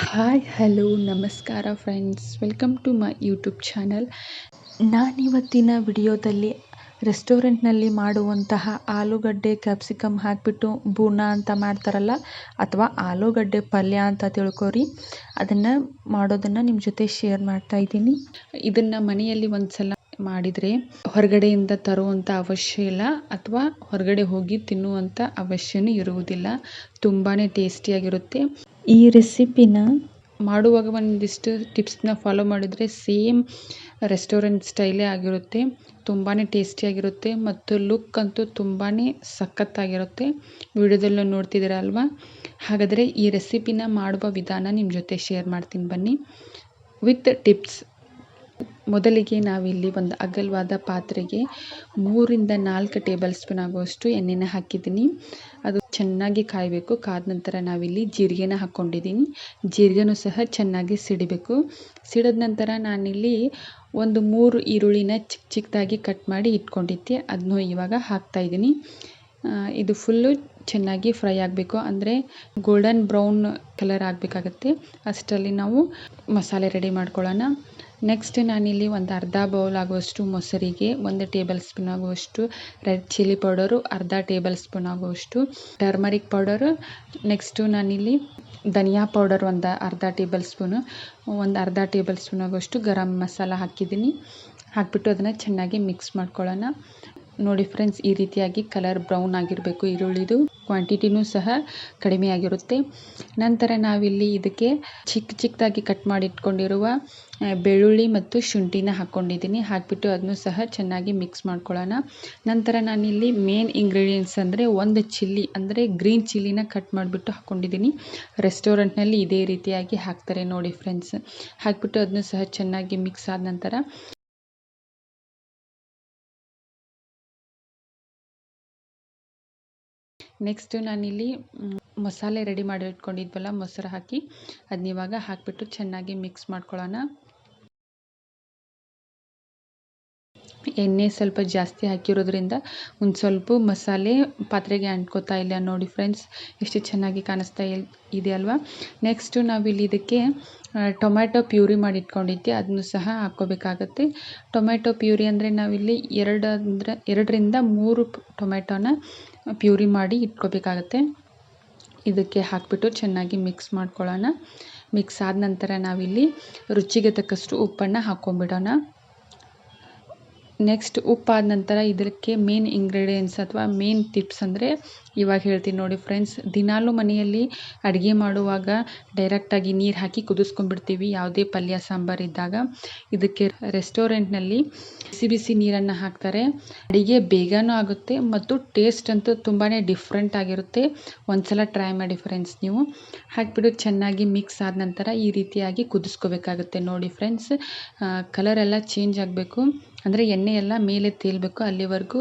Hi hello ನಮಸ್ಕಾರ friends welcome to my YouTube channel ನಾನಿವತ್ತಿನ ವಿಡಿಯೋದಲ್ಲಿ ರೆಸ್ಟೋರೆಂಟ್ನಲ್ಲಿ ಮಾಡುವಂತಹ ಆಲೂಗಡ್ಡೆ ಕ್ಯಾಪ್ಸಿಕಮ್ ಹಾಕಿಬಿಟ್ಟು ಬೂನಾ ಅಂತ ಮಾಡ್ತಾರಲ್ಲ, ಅಥವಾ ಆಲೂಗಡ್ಡೆ ಪಲ್ಯ ಅಂತ ತಿಳ್ಕೊರಿ. ಅದನ್ನು ಮಾಡೋದನ್ನು ನಿಮ್ಮ ಜೊತೆ ಶೇರ್ ಮಾಡ್ತಾ ಇದ್ದೀನಿ. ಇದನ್ನು ಮನೆಯಲ್ಲಿ ಒಂದು ಸಲ ಮಾಡಿದರೆ ಹೊರಗಡೆಯಿಂದ ತರುವಂಥ ಅವಶ್ಯ ಇಲ್ಲ ಅಥವಾ ಹೊರಗಡೆ ಹೋಗಿ ತಿನ್ನುವಂಥ ಅವಶ್ಯವೂ ಇರುವುದಿಲ್ಲ. ತುಂಬಾ ಟೇಸ್ಟಿಯಾಗಿರುತ್ತೆ. ಈ ರೆಸಿಪಿನ ಮಾಡುವಾಗ ಒಂದಿಷ್ಟು ಟಿಪ್ಸ್ನ ಫಾಲೋ ಮಾಡಿದರೆ ಸೇಮ್ ರೆಸ್ಟೋರೆಂಟ್ ಸ್ಟೈಲೇ ಆಗಿರುತ್ತೆ. ತುಂಬಾ ಟೇಸ್ಟಿಯಾಗಿರುತ್ತೆ ಮತ್ತು ಲುಕ್ ಅಂತೂ ತುಂಬಾ ಸಖತ್ತಾಗಿರುತ್ತೆ. ವಿಡಿಯೋದಲ್ಲೂ ನೋಡ್ತಿದ್ದೀರ ಅಲ್ವಾ? ಹಾಗಾದರೆ ಈ ರೆಸಿಪಿನ ಮಾಡುವ ವಿಧಾನ ನಿಮ್ಮ ಜೊತೆ ಶೇರ್ ಮಾಡ್ತೀನಿ ಬನ್ನಿ. With tips. ಮೊದಲಿಗೆ ನಾವಿಲ್ಲಿ ಒಂದು ಅಗಲವಾದ ಪಾತ್ರೆಗೆ ಮೂರಿಂದ ನಾಲ್ಕು ಟೇಬಲ್ ಸ್ಪೂನ್ ಆಗುವಷ್ಟು ಎಣ್ಣೆನ ಹಾಕಿದ್ದೀನಿ. ಅದು ಚೆನ್ನಾಗಿ ಕಾಯಬೇಕು. ಕಾದ ನಂತರ ನಾವಿಲ್ಲಿ ಜೀರಿಗೆನ ಹಾಕ್ಕೊಂಡಿದ್ದೀನಿ ಜೀರಿಗೆನೂ ಸಹ ಚೆನ್ನಾಗಿ ಸಿಡಿಬೇಕು. ಸಿಡಿದ ನಂತರ ನಾನಿಲ್ಲಿ ಒಂದು ಮೂರು ಈರುಳ್ಳಿನ ಚಿಕ್ಕ ಚಿಕ್ಕದಾಗಿ ಕಟ್ ಮಾಡಿ ಇಟ್ಕೊಂಡಿದ್ದೆ. ಅದನ್ನು ಇವಾಗ ಹಾಕ್ತಾಯಿದ್ದೀನಿ ಇದು ಫುಲ್ಲು ಚೆನ್ನಾಗಿ ಫ್ರೈ ಆಗಬೇಕು. ಅಂದರೆ ಗೋಲ್ಡನ್ ಬ್ರೌನ್ ಕಲರ್ ಆಗಬೇಕಾಗತ್ತೆ. ಅಷ್ಟರಲ್ಲಿ ನಾವು ಮಸಾಲೆ ರೆಡಿ ಮಾಡ್ಕೊಳ್ಳೋಣ. ನೆಕ್ಸ್ಟ್ ನಾನಿಲ್ಲಿ ಒಂದು ಅರ್ಧ ಬೌಲ್ ಆಗುವಷ್ಟು ಮೊಸರಿಗೆ, ಒಂದು ಟೇಬಲ್ ಸ್ಪೂನ್ ಆಗುವಷ್ಟು ರೆಡ್ ಚಿಲ್ಲಿ ಪೌಡರು ಅರ್ಧ ಟೇಬಲ್ ಸ್ಪೂನ್ ಆಗುವಷ್ಟು ಟರ್ಮರಿಕ್ ಪೌಡರು ನೆಕ್ಸ್ಟು ನಾನಿಲ್ಲಿ ಧನಿಯಾ ಪೌಡರ್ ಒಂದು ಅರ್ಧ ಟೇಬಲ್ ಸ್ಪೂನು ಒಂದು ಅರ್ಧ ಟೇಬಲ್ ಸ್ಪೂನ್ ಆಗುವಷ್ಟು ಗರಂ ಮಸಾಲ ಹಾಕಿದ್ದೀನಿ. ಹಾಕಿಬಿಟ್ಟು ಅದನ್ನು ಚೆನ್ನಾಗಿ ಮಿಕ್ಸ್ ಮಾಡ್ಕೊಳ್ಳೋಣ. ನೋಡಿ ಫ್ರೆಂಡ್ಸ್ ಈ ರೀತಿಯಾಗಿ ಕಲರ್ ಬ್ರೌನ್ ಆಗಿರಬೇಕು ಈರುಳ್ಳಿದು. ಕ್ವಾಂಟಿಟಿನೂ ಸಹ ಕಡಿಮೆ ಆಗಿರುತ್ತೆ ನಂತರ ನಾವಿಲ್ಲಿ ಇದಕ್ಕೆ ಚಿಕ್ಕ ಚಿಕ್ಕದಾಗಿ ಕಟ್ ಮಾಡಿಟ್ಕೊಂಡಿರುವ ಬೆಳ್ಳುಳ್ಳಿ ಮತ್ತು ಶುಂಠಿನ ಹಾಕ್ಕೊಂಡಿದ್ದೀನಿ ಹಾಕಿಬಿಟ್ಟು ಅದನ್ನು ಸಹ ಚೆನ್ನಾಗಿ ಮಿಕ್ಸ್ ಮಾಡ್ಕೊಳ್ಳೋಣ. ನಂತರ ನಾನಿಲ್ಲಿ ಮೇನ್ ಇಂಗ್ರೀಡಿಯೆಂಟ್ಸ್ ಅಂದರೆ ಒಂದು ಚಿಲ್ಲಿ ಅಂದರೆ ಗ್ರೀನ್ ಚಿಲ್ಲಿನ ಕಟ್ ಮಾಡಿಬಿಟ್ಟು ಹಾಕ್ಕೊಂಡಿದ್ದೀನಿ ರೆಸ್ಟೋರೆಂಟ್ನಲ್ಲಿ ಇದೇ ರೀತಿಯಾಗಿ ಹಾಕ್ತಾರೆ ನೋಡಿ ಫ್ರೆಂಡ್ಸ್ ಹಾಕಿಬಿಟ್ಟು ಅದನ್ನು ಸಹ ಚೆನ್ನಾಗಿ ಮಿಕ್ಸ್ ಆದ ನಂತರ ನೆಕ್ಸ್ಟು ನಾನಿಲ್ಲಿ ಮಸಾಲೆ ರೆಡಿ ಮಾಡಿ ಇಟ್ಕೊಂಡಿದ್ವಲ್ಲ, ಮೊಸರು ಹಾಕಿ ಅದನ್ನ ಇವಾಗ ಹಾಕಿಬಿಟ್ಟು ಚೆನ್ನಾಗಿ ಮಿಕ್ಸ್ ಮಾಡ್ಕೊಳ್ಳೋಣ. ಎಣ್ಣೆ ಸ್ವಲ್ಪ ಜಾಸ್ತಿ ಹಾಕಿರೋದ್ರಿಂದ ಒಂದು ಸ್ವಲ್ಪ ಮಸಾಲೆ ಪಾತ್ರೆಗೆ ಅಂಟ್ಕೋತಾ ಇಲ್ಲ ನೋಡಿ ಫ್ರೆಂಡ್ಸ್ ಎಷ್ಟು ಚೆನ್ನಾಗಿ ಕಾಣಿಸ್ತಾ ಇದೆ ಅಲ್ವಾ? ನೆಕ್ಸ್ಟು ನಾವಿಲ್ಲಿ ಇದಕ್ಕೆ ಟೊಮ್ಯಾಟೊ ಪ್ಯೂರಿ ಮಾಡಿ ಇಟ್ಕೊಂಡಿದ್ದೆ ಅದನ್ನು ಸಹ ಹಾಕ್ಕೋಬೇಕಾಗತ್ತೆ. ಟೊಮ್ಯಾಟೊ ಪ್ಯೂರಿ ಅಂದರೆ ನಾವಿಲ್ಲಿ ಎರಡು ಅಂದರೆ ಎರಡರಿಂದ ಮೂರು ಟೊಮ್ಯಾಟೊನ ಪ್ಯೂರಿ ಮಾಡಿ ಇಟ್ಕೋಬೇಕಾಗತ್ತೆ. ಇದಕ್ಕೆ ಹಾಕಿಬಿಟ್ಟು ಚೆನ್ನಾಗಿ ಮಿಕ್ಸ್ ಮಾಡ್ಕೊಳ್ಳೋಣ. ಮಿಕ್ಸ್ ಆದ ನಂತರ ನಾವಿಲ್ಲಿ ರುಚಿಗೆ ತಕ್ಕಷ್ಟು ಉಪ್ಪನ್ನು ಹಾಕ್ಕೊಂಬಿಡೋಣ ನೆಕ್ಸ್ಟ್ ಉಪ್ಪಾದ ನಂತರ ಇದಕ್ಕೆ ಮೇನ್ ಇಂಗ್ರೀಡಿಯೆಂಟ್ಸ್ ಅಥವಾ ಮೇನ್ ಟಿಪ್ಸ್ ಅಂದರೆ ಇವಾಗ ಹೇಳ್ತೀನಿ ನೋಡಿ ಫ್ರೆಂಡ್ಸ್ ದಿನಾಲೂ ಮನೆಯಲ್ಲಿ ಅಡುಗೆ ಮಾಡುವಾಗ ಡೈರೆಕ್ಟಾಗಿ ನೀರು ಹಾಕಿ ಕುದಿಸ್ಕೊಂಡ್ಬಿಡ್ತೀವಿ. ಯಾವುದೇ ಪಲ್ಯ, ಸಾಂಬಾರು ಇದ್ದಾಗ. ಇದಕ್ಕೆ ರೆಸ್ಟೋರೆಂಟ್ನಲ್ಲಿ ಬಿಸಿ ಬಿಸಿ ನೀರನ್ನು ಹಾಕ್ತಾರೆ. ಅಡುಗೆ ಬೇಗನೂ ಆಗುತ್ತೆ ಮತ್ತು ಟೇಸ್ಟ್ ಅಂತೂ ತುಂಬಾ ಡಿಫ್ರೆಂಟ್ ಆಗಿರುತ್ತೆ. ಒಂದು ಸಲ ಟ್ರೈ ಮಾಡಿ ಫ್ರೆಂಡ್ಸ್ ನೀವು. ಹಾಕಿಬಿಟ್ಟು ಚೆನ್ನಾಗಿ ಮಿಕ್ಸ್ ಆದ ನಂತರ ಈ ರೀತಿಯಾಗಿ ಕುದಿಸ್ಕೋಬೇಕಾಗುತ್ತೆ ನೋಡಿ ಫ್ರೆಂಡ್ಸ್ ಕಲರೆಲ್ಲ ಚೇಂಜ್ ಆಗಬೇಕು. ಅಂದರೆ ಎಣ್ಣೆ ಎಲ್ಲ ಮೇಲೆ ತೇಲಬೇಕು, ಅಲ್ಲಿವರೆಗೂ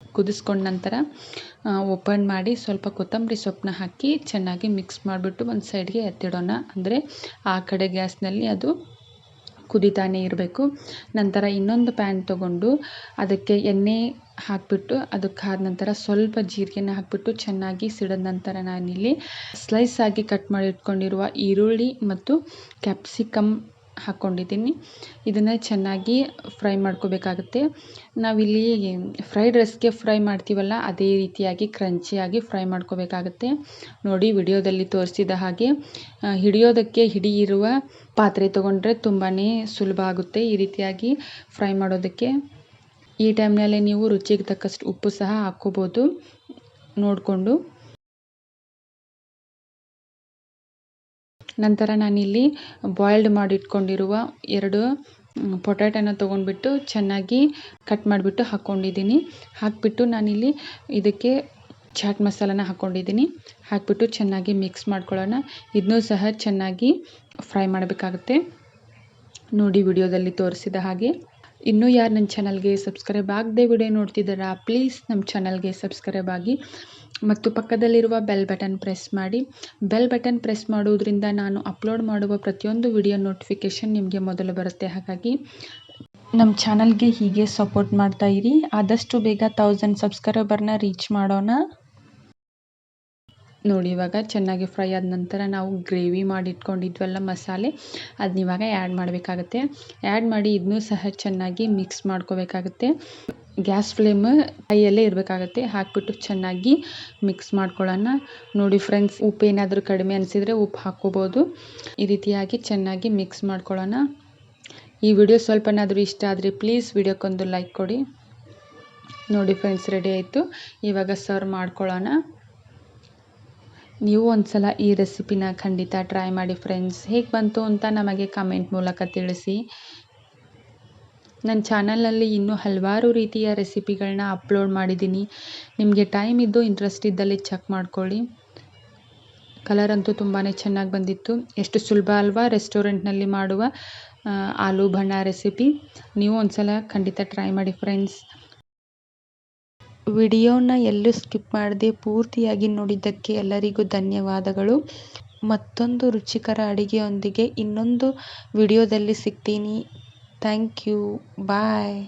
ಕುದಿಸ್ಕೊಂಡ ನಂತರ ಓಪನ್ ಮಾಡಿ ಸ್ವಲ್ಪ ಕೊತ್ತಂಬರಿ ಸೊಪ್ಪನ್ನ ಹಾಕಿ ಚೆನ್ನಾಗಿ ಮಿಕ್ಸ್ ಮಾಡಿಬಿಟ್ಟು ಒಂದು ಸೈಡ್ಗೆ ಎತ್ತಿಡೋಣ. ಅಂದರೆ ಆ ಕಡೆ ಗ್ಯಾಸ್ನಲ್ಲಿ ಅದು ಕುದಿತಾನೆ ಇರಬೇಕು. ನಂತರ ಇನ್ನೊಂದು ಪ್ಯಾನ್ ತೊಗೊಂಡು ಅದಕ್ಕೆ ಎಣ್ಣೆ ಹಾಕಿಬಿಟ್ಟು ಅದಕ್ಕೆ ಆದ ನಂತರ ಸ್ವಲ್ಪ ಜೀರಿಗೆನ ಹಾಕಿಬಿಟ್ಟು ಚೆನ್ನಾಗಿ ಸಿಡಿದ ನಂತರ ನಾನಿಲ್ಲಿ ಸ್ಲೈಸ್ ಆಗಿ ಕಟ್ ಮಾಡಿ ಇಟ್ಕೊಂಡಿರುವ ಈರುಳ್ಳಿ ಮತ್ತು ಕ್ಯಾಪ್ಸಿಕಮ್ ಹಾಕ್ಕೊಂಡಿದ್ದೀನಿ ಇದನ್ನು ಚೆನ್ನಾಗಿ ಫ್ರೈ ಮಾಡ್ಕೋಬೇಕಾಗುತ್ತೆ. ನಾವಿಲ್ಲಿ ಫ್ರೈಡ್ ರೈಸ್ಗೆ ಫ್ರೈ ಮಾಡ್ತೀವಲ್ಲ, ಅದೇ ರೀತಿಯಾಗಿ ಕ್ರಂಚಿಯಾಗಿ ಫ್ರೈ ಮಾಡ್ಕೋಬೇಕಾಗುತ್ತೆ. ನೋಡಿ ವಿಡಿಯೋದಲ್ಲಿ ತೋರಿಸಿದ ಹಾಗೆ ಹಿಡಿಯೋದಕ್ಕೆ ಹಿಡಿಯಿರುವ ಪಾತ್ರೆ ತೊಗೊಂಡ್ರೆ ತುಂಬಾ ಸುಲಭ ಆಗುತ್ತೆ ಈ ರೀತಿಯಾಗಿ ಫ್ರೈ ಮಾಡೋದಕ್ಕೆ. ಈ ಟೈಮ್ನಲ್ಲೇ ನೀವು ರುಚಿಗೆ ತಕ್ಕಷ್ಟು ಉಪ್ಪು ಸಹ ಹಾಕ್ಕೋಬೋದು. ನೋಡಿಕೊಂಡು. ನಂತರ ನಾನಿಲ್ಲಿ ಬಾಯ್ಲ್ಡ್ ಮಾಡಿಟ್ಕೊಂಡಿರುವ ಎರಡು ಪೊಟ್ಯಾಟೋನ ತೊಗೊಂಡ್ಬಿಟ್ಟು ಚೆನ್ನಾಗಿ ಕಟ್ ಮಾಡಿಬಿಟ್ಟು ಹಾಕ್ಕೊಂಡಿದ್ದೀನಿ. ಹಾಕಿಬಿಟ್ಟು ನಾನಿಲ್ಲಿ ಇದಕ್ಕೆ ಚಾಟ್ ಮಸಾಲನ ಹಾಕ್ಕೊಂಡಿದ್ದೀನಿ. ಹಾಕಿಬಿಟ್ಟು ಚೆನ್ನಾಗಿ ಮಿಕ್ಸ್ ಮಾಡ್ಕೊಳ್ಳೋಣ. ಇದನ್ನೂ ಸಹ ಚೆನ್ನಾಗಿ ಫ್ರೈ ಮಾಡಬೇಕಾಗುತ್ತೆ. ನೋಡಿ ವಿಡಿಯೋದಲ್ಲಿ ತೋರಿಸಿದ ಹಾಗೆ. ಇನ್ನೂ ಯಾರು ನನ್ನ ಚಾನಲ್ಗೆ ಸಬ್ಸ್ಕ್ರೈಬ್ ಆಗದೆ ವಿಡಿಯೋ ನೋಡ್ತಿದ್ದಾರಾ ಪ್ಲೀಸ್ ನಮ್ಮ ಚಾನಲ್ಗೆ ಸಬ್ಸ್ಕ್ರೈಬ್ ಆಗಿ. ಮತ್ತು ಪಕ್ಕದಲ್ಲಿರುವ ಬೆಲ್ ಬಟನ್ ಪ್ರೆಸ್ ಮಾಡಿ. ಬೆಲ್ ಬಟನ್ ಪ್ರೆಸ್ ಮಾಡುವುದರಿಂದ ನಾನು ಅಪ್ಲೋಡ್ ಮಾಡುವ ಪ್ರತಿಯೊಂದು ವಿಡಿಯೋ ನೋಟಿಫಿಕೇಷನ್ ನಿಮಗೆ ಮೊದಲು ಬರುತ್ತೆ. ಹಾಗಾಗಿ ನಮ್ಮ ಚಾನಲ್ಗೆ ಹೀಗೆ ಸಪೋರ್ಟ್ ಮಾಡ್ತಾ ಆದಷ್ಟು ಬೇಗ ತೌಸಂಡ್ ಸಬ್ಸ್ಕ್ರೈಬರ್ನ ರೀಚ್ ಮಾಡೋಣ. ನೋಡಿ, ಇವಾಗ ಚೆನ್ನಾಗಿ ಫ್ರೈ ಆದ ನಂತರ ನಾವು ಗ್ರೇವಿ ಮಾಡಿ ಇಟ್ಕೊಂಡಿದ್ವಲ್ಲ ಮಸಾಲೆ ಅದನ್ನ ಇವಾಗ ಆ್ಯಡ್ ಮಾಡಬೇಕಾಗತ್ತೆ. ಆ್ಯಡ್ ಮಾಡಿ ಇದನ್ನೂ ಸಹ ಚೆನ್ನಾಗಿ ಮಿಕ್ಸ್ ಮಾಡ್ಕೋಬೇಕಾಗತ್ತೆ. ಗ್ಯಾಸ್ ಫ್ಲೇಮ್ ಕೈಯಲ್ಲೇ ಇರಬೇಕಾಗತ್ತೆ. ಹಾಕ್ಬಿಟ್ಟು ಚೆನ್ನಾಗಿ ಮಿಕ್ಸ್ ಮಾಡ್ಕೊಳ್ಳೋಣ. ನೋಡಿ ಫ್ರೆಂಡ್ಸ್, ಉಪ್ಪು ಏನಾದರೂ ಕಡಿಮೆ ಅನಿಸಿದರೆ ಉಪ್ಪು ಹಾಕ್ಕೋಬೋದು. ಈ ರೀತಿಯಾಗಿ ಚೆನ್ನಾಗಿ ಮಿಕ್ಸ್ ಮಾಡ್ಕೊಳ್ಳೋಣ. ಈ ವಿಡಿಯೋ ಸ್ವಲ್ಪನಾದರೂ ಇಷ್ಟ ಆದರೆ ಪ್ಲೀಸ್ ವಿಡಿಯೋಕ್ಕೊಂದು ಲೈಕ್ ಕೊಡಿ. ನೋಡಿ ಫ್ರೆಂಡ್ಸ್, ರೆಡಿ ಆಯಿತು. ಇವಾಗ ಸರ್ವ್ ಮಾಡ್ಕೊಳ್ಳೋಣ. ನೀವು ಒಂದ್ಸಲ ಈ ರೆಸಿಪಿನ ಖಂಡಿತ ಟ್ರೈ ಮಾಡಿ ಫ್ರೆಂಡ್ಸ್. ಹೇಗೆ ಬಂತು ಅಂತ ನಮಗೆ ಕಮೆಂಟ್ ಮೂಲಕ ತಿಳಿಸಿ. ನನ್ನ ಚಾನಲಲ್ಲಿ ಇನ್ನೂ ಹಲವಾರು ರೀತಿಯ ರೆಸಿಪಿಗಳನ್ನ ಅಪ್ಲೋಡ್ ಮಾಡಿದ್ದೀನಿ. ನಿಮಗೆ ಟೈಮ್ ಇದ್ದು ಇಂಟ್ರೆಸ್ಟ್ ಇದ್ದಲ್ಲಿ ಚೆಕ್ ಮಾಡ್ಕೊಳ್ಳಿ. ಕಲರ್ ಅಂತೂ ತುಂಬಾ ಚೆನ್ನಾಗಿ ಬಂದಿತ್ತು. ಎಷ್ಟು ಸುಲಭ ಅಲ್ವಾ ರೆಸ್ಟೋರೆಂಟ್ನಲ್ಲಿ ಮಾಡುವ ಆಲೂ ಬಣ್ಣ ರೆಸಿಪಿ. ನೀವು ಒಂದ್ಸಲ ಖಂಡಿತ ಟ್ರೈ ಮಾಡಿ ಫ್ರೆಂಡ್ಸ್. ವಿಡಿಯೋನ ಎಲ್ಲೂ ಸ್ಕಿಪ್ ಮಾಡದೆ ಪೂರ್ತಿಯಾಗಿ ನೋಡಿದ್ದಕ್ಕೆ ಎಲ್ಲರಿಗೂ ಧನ್ಯವಾದಗಳು. ಮತ್ತೊಂದು ರುಚಿಕರ ಅಡುಗೆಯೊಂದಿಗೆ ಇನ್ನೊಂದು ವಿಡಿಯೋದಲ್ಲಿ ಸಿಗ್ತೀನಿ. Thank you. ಬಾಯ್.